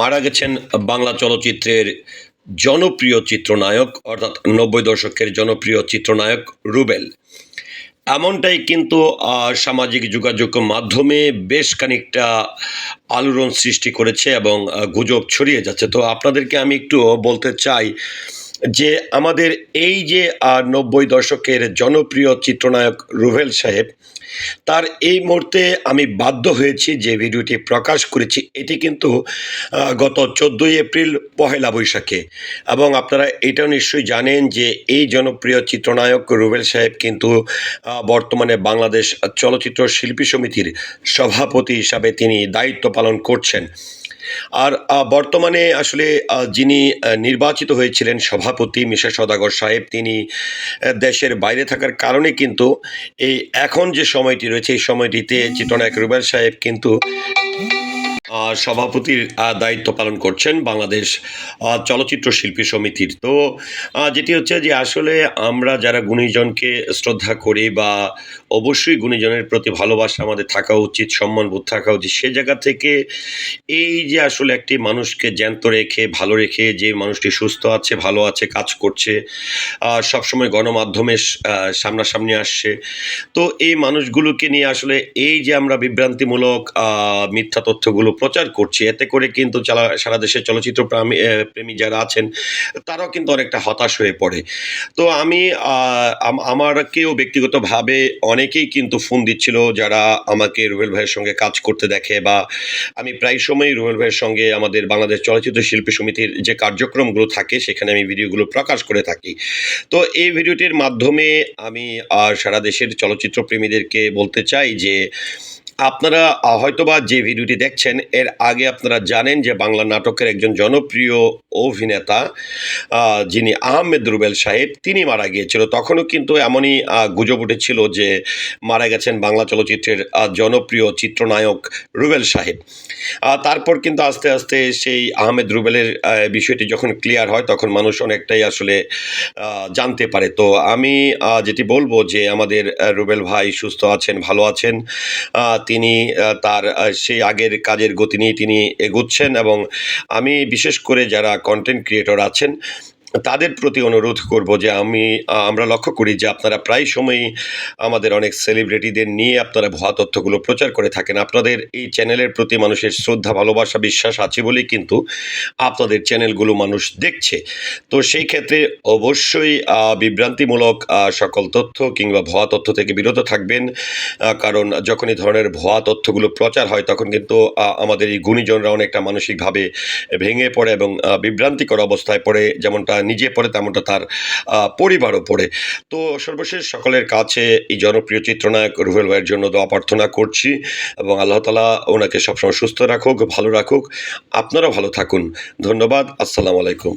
মারা গেছেন বাংলা চলচ্চিত্রের জনপ্রিয় চিত্রনায়ক, অর্থাৎ নব্বই দশকের জনপ্রিয় চিত্রনায়ক রুবেল। এমনটাই কিন্তু সামাজিক যোগাযোগ মাধ্যমে বেশ খানিকটা আলোড়ন সৃষ্টি করেছে এবং গুজব ছড়িয়ে যাচ্ছে। তো আপনাদেরকে আমি একটু বলতে চাই যে আমাদের এই যে আহ, নব্বই দশকের জনপ্রিয় চিত্রনায়ক রুবেল সাহেব তার এই মুহূর্তে আমি বাধ্য হয়েছি যে ভিডিওটি প্রকাশ করেছি। এটি কিন্তু গত চোদ্দোই এপ্রিল পহেলা বৈশাখে। এবং আপনারা এটাও নিশ্চয়ই জানেন যে এই জনপ্রিয় চিত্রনায়ক রুবেল সাহেব কিন্তু বর্তমানে বাংলাদেশ চলচ্চিত্র শিল্পী সমিতির সভাপতি হিসাবে তিনি দায়িত্ব পালন করছেন। আর বর্তমানে আসলে যিনি নির্বাচিত হয়েছিলেন সভাপতি মিশা সদাগর সাহেব, তিনি দেশের বাইরে থাকার কারণে কিন্তু এই এখন যে সময়টি রয়েছে, এই সময়টিতে চিত্রনায়ক রুবেল সাহেব কিন্তু সভাপতির দায়িত্ব পালন করছেন বাংলাদেশ চলচ্চিত্র শিল্পী সমিতির। তো যেটি হচ্ছে যে আসলে আমরা যারা গুণীজনকে শ্রদ্ধা করি বা অবশ্যই গুণীজনের প্রতি ভালোবাসা আমাদের থাকা উচিত সম্মানবোধ থাকা উচিত, সে জায়গা থেকে এই যে আসলে একটি মানুষকে জ্যান্ত রেখে, ভালো রেখে যে মানুষটি সুস্থ আছে, ভালো আছে, কাজ করছে সবসময় গণমাধ্যমে সামনাসামনি আসছে, তো এই মানুষগুলোকে নিয়ে আসলে এই যে আমরা বিভ্রান্তিমূলক মিথ্যা তথ্যগুলো প্রচার করছি। এতে করে কিন্তু সারা দেশের চলচ্চিত্র প্রেমী যারা আছেন, তারাও কিন্তু অনেকটা হতাশ হয়ে পড়ে। তো আমি আমারকেও ব্যক্তিগতভাবে অনেকেই কিন্তু ফোন দিচ্ছিল যারা আমাকে রুবেল ভাইয়ের সঙ্গে কাজ করতে দেখে বা আমি প্রায় সময়ই রুবেল ভাইয়ের সঙ্গে আমাদের বাংলাদেশ চলচ্চিত্র শিল্পী সমিতির যে কার্যক্রমগুলো থাকে, সেখানে আমি ভিডিওগুলো প্রকাশ করে থাকি। তো এই ভিডিওটির মাধ্যমে আমি সারা দেশের চলচ্চিত্র প্রেমীদেরকে বলতে চাই যে আপনারা হয়তোবা যে ভিডিওটি দেখছেন, এর আগে আপনারা জানেন যে বাংলা নাটকের একজন জনপ্রিয় অভিনেতা যিনি আহমেদ রুবেল সাহেব, তিনি মারা গিয়েছিল। তখনও কিন্তু এমনই গুজব উঠেছিল যে মারা গেছেন বাংলা চলচ্চিত্রের জনপ্রিয় চিত্রনায়ক রুবেল সাহেব। তারপর কিন্তু আস্তে আস্তে সেই আহমেদ রুবেলের বিষয়টি যখন ক্লিয়ার হয়, তখন মানুষ অনেকটাই আসলে জানতে পারে। তো আমি যেটি বলব যে আমাদের রুবেল ভাই সুস্থ আছেন, ভালো আছেন। তিনি তার সেই আগের কাজের গতি নিয়ে তিনি এগুচ্ছেন এবং আমি বিশেষ করে যারা কন্টেন্ট ক্রিয়েটর আছেন তাদের প্রতি অনুরোধ করব যে আমি, আমরা লক্ষ্য করি যে আপনারা প্রায় সময়ই আমাদের অনেক সেলিব্রিটিদের নিয়ে আপনারা ভুয়া তথ্যগুলো প্রচার করে থাকেন। আপনাদের এই চ্যানেলের প্রতি মানুষের শ্রদ্ধা, ভালোবাসা, বিশ্বাস আছে বলেই কিন্তু আপনাদের চ্যানেলগুলো মানুষ দেখছে। তো সেই ক্ষেত্রে অবশ্যই বিভ্রান্তিমূলক সকল তথ্য কিংবা ভুয়া তথ্য থেকে বিরত থাকবেন। কারণ যখন এই ধরনের ভুয়া তথ্যগুলো প্রচার হয় তখন কিন্তু আমাদের এই গুণীজনরা অনেকটা মানসিকভাবে ভেঙে পড়ে এবং বিভ্রান্তিকর অবস্থায় পড়ে। যেমনটা নিজে পড়ে তেমনটা তার পরিবারও পড়ে। তো সর্বশেষ সকলের কাছে এই জনপ্রিয় চিত্রনায়ক রুহেল ভাইয়ের জন্য দোয়া প্রার্থনা করছি এবং আল্লাহ তালা ওনাকে সবসময় সুস্থ রাখুক, ভালো রাখুক। আপনারা ভালো থাকুন। ধন্যবাদ। আসসালামু আলাইকুম।